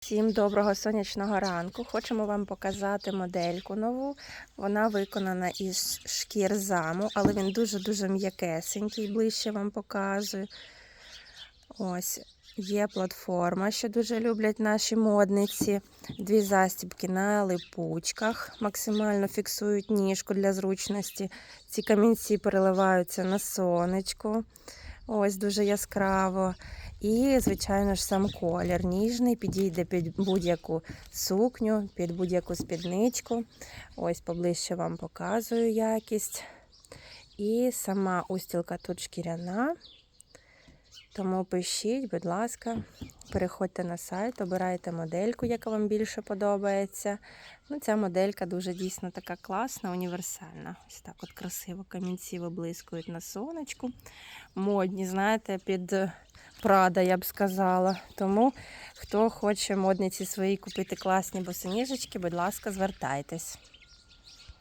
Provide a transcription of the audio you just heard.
Всім доброго сонячного ранку. Хочемо вам показати модельку нову. Вона виконана із шкір заму, але він дуже-дуже м'якесенький, ближче вам показую. Ось є платформа, що дуже люблять наші модниці. Дві застібки на липучках, максимально фіксують ніжку для зручності. Ці камінці переливаються на сонечку. Ось дуже яскраво. І, звичайно ж, сам колір ніжний, підійде під будь-яку сукню, під будь-яку спідничку. Ось поближче вам показую якість. І сама устілка тут шкіряна. Тому пишіть, будь ласка, переходьте на сайт, обирайте модельку, яка вам більше подобається. Ну, ця моделька дуже дійсно така класна, універсальна. Ось так от красиво камінці виблискують на сонечку. Модні, знаєте, під Прада, я б сказала. Тому хто хоче модниці свої купити класні босоніжечки, будь ласка, звертайтесь.